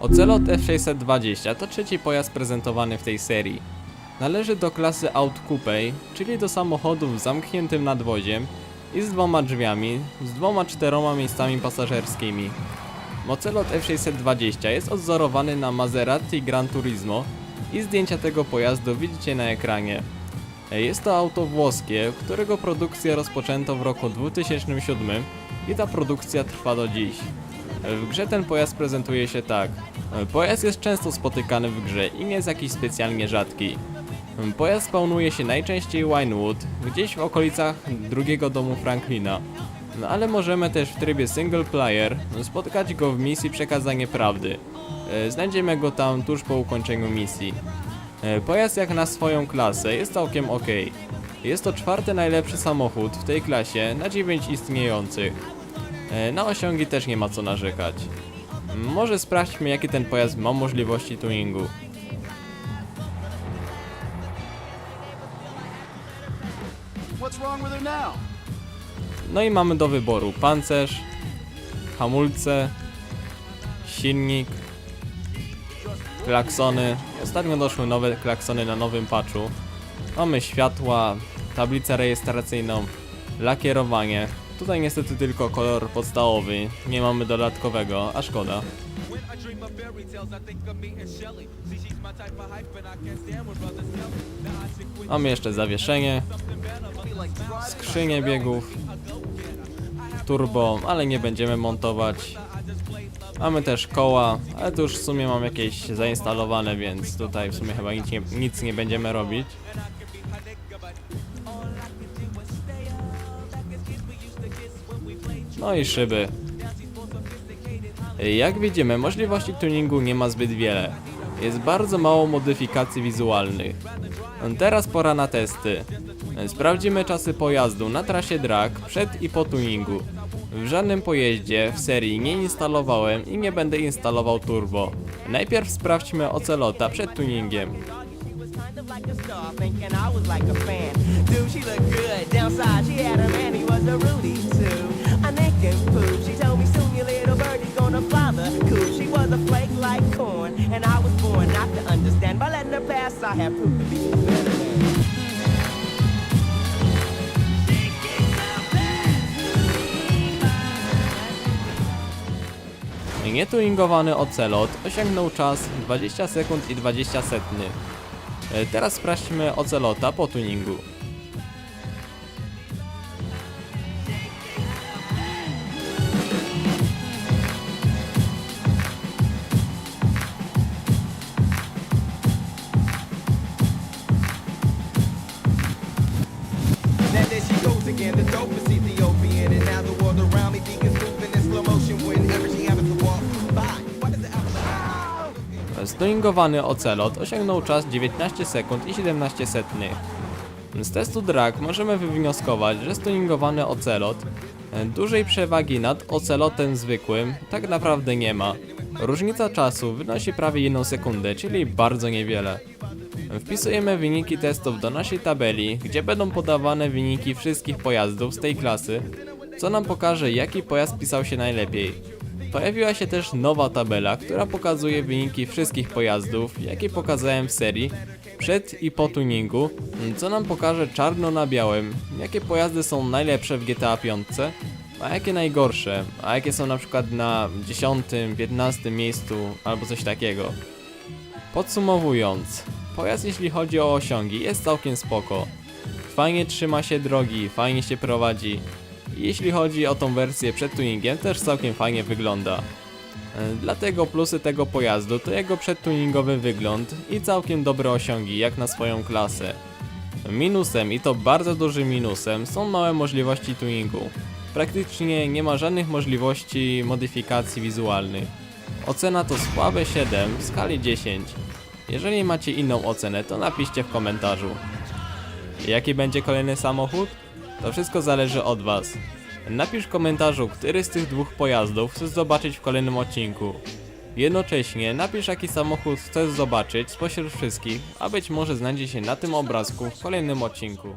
Ocelot F620 to trzeci pojazd prezentowany w tej serii. Należy do klasy Aut Coupe, czyli do samochodów z zamkniętym nadwoziem i z dwoma drzwiami, z dwoma czteroma miejscami pasażerskimi. Ocelot F620 jest odzorowany na Maserati Gran Turismo i zdjęcia tego pojazdu widzicie na ekranie. Jest to auto włoskie, którego produkcję rozpoczęto w roku 2007 i ta produkcja trwa do dziś. W grze ten pojazd prezentuje się tak. Pojazd jest często spotykany w grze i nie jest jakiś specjalnie rzadki. Pojazd spawnuje się najczęściej Winewood, gdzieś w okolicach drugiego domu Franklina. No ale możemy też w trybie single player spotkać go w misji Przekazanie Prawdy. E, Znajdziemy go tam tuż po ukończeniu misji. E, Pojazd jak na swoją klasę jest całkiem ok. Jest to czwarty najlepszy samochód w tej klasie na 9 istniejących. E, Na osiągi też nie ma co narzekać. Może sprawdźmy jakie ten pojazd ma możliwości tuningu. No i mamy do wyboru pancerz, hamulce, silnik, klaksony. Ostatnio doszły nowe klaksony na nowym patchu. Mamy światła, tablicę rejestracyjną, lakierowanie. Tutaj niestety tylko kolor podstawowy, nie mamy dodatkowego, a szkoda. Mamy jeszcze zawieszenie, skrzynię biegów, turbo, ale nie będziemy montować. Mamy też koła, ale tu już w sumie mam jakieś zainstalowane, więc tutaj w sumie chyba nic nie, nic nie będziemy robić. No i szyby. Jak widzimy, możliwości tuningu nie ma zbyt wiele. Jest bardzo mało modyfikacji wizualnych. Teraz pora na testy. Sprawdzimy czasy pojazdu na trasie drag przed i po tuningu. W żadnym pojeździe w serii nie instalowałem i nie będę instalował turbo. Najpierw sprawdźmy ocelota przed tuningiem. I a fan. Nietuningowany ocelot osiągnął czas 20 sekund i 20 setnych. E, Teraz sprawdźmy ocelota po tuningu. The dopest Ethiopian, and now the world around me apple Stuningowany ocelot osiągnął czas 19 sekund i 17 setnych. Z testu drag możemy wywnioskować, że stuningowany ocelot e, dużej przewagi nad ocelotem zwykłym tak naprawdę nie ma. Różnica czasu wynosi prawie 1 sekundę, czyli bardzo niewiele. Wpisujemy wyniki testów do naszej tabeli, gdzie będą podawane wyniki wszystkich pojazdów z tej klasy, co nam pokaże jaki pojazd pisał się najlepiej. Pojawiła się też nowa tabela, która pokazuje wyniki wszystkich pojazdów, jakie pokazałem w serii, przed i po tuningu, co nam pokaże czarno na białym, jakie pojazdy są najlepsze w GTA 5, a jakie najgorsze, a jakie są na przykład na 10, 15 miejscu albo coś takiego. Podsumowując, pojazd jeśli chodzi o osiągi jest całkiem spoko. Fajnie trzyma się drogi, fajnie się prowadzi. Jeśli chodzi o tą wersję przed tuningiem, też całkiem fajnie wygląda. E, Dlatego plusy tego pojazdu to jego przedtuningowy wygląd i całkiem dobre osiągi jak na swoją klasę. Minusem i to bardzo dużym minusem są małe możliwości tuningu. Praktycznie nie ma żadnych możliwości modyfikacji wizualnych. Ocena to słabe 7 w skali 10. Jeżeli macie inną ocenę, to napiszcie w komentarzu. Jaki będzie kolejny samochód? To wszystko zależy od Was. Napisz w komentarzu, który z tych dwóch pojazdów chcesz zobaczyć w kolejnym odcinku. Jednocześnie napisz jaki samochód chcesz zobaczyć spośród wszystkich, a być może znajdzie się na tym obrazku w kolejnym odcinku.